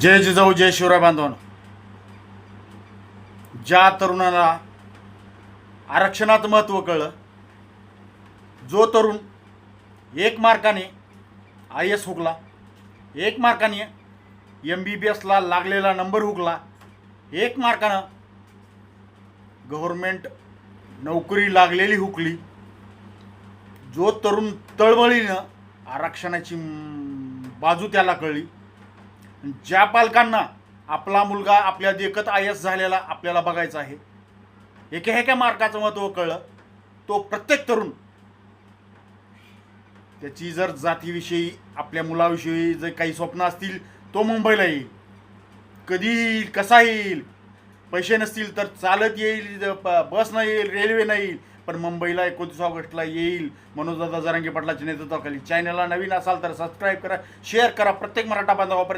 जय जिजाऊ जय शिवराय बांधवन. ज्या तरुणाला आरक्षणात महत्त्व कळलं जो तरुण एक मार्काने आय एस हुकला एक मार्काने एम बी बी एसला लागलेला नंबर हुकला एक मार्कानं गव्हर्मेंट नोकरी लागलेली हुकली जो तरुण तळमळीनं आरक्षणाची बाजू त्याला कळली ज्या पालकांना आपला मुलगा आपल्या देखत आयस झालेला आपल्याला बघायचा आहे एके एका मार्काचं महत्त्व कळलं तो प्रत्येक तरुण त्याची जर जातीविषयी आपल्या मुलाविषयी जर काही स्वप्न असतील तो मुंबईला येईल. कधी येईल कसा येईल? पैसे नसतील तर चालत येईल बस बसनं येईल रेल्वेनं येईल पण मुंबईला एकोणतीस ऑगस्टला येईल. मनोजदादा जरांगे पाटलाच्या नेतृत्वाखाली. चॅनलला नवीन असाल तर सबस्क्राईब करा शेअर करा प्रत्येक मराठा बांधवापर्यंत.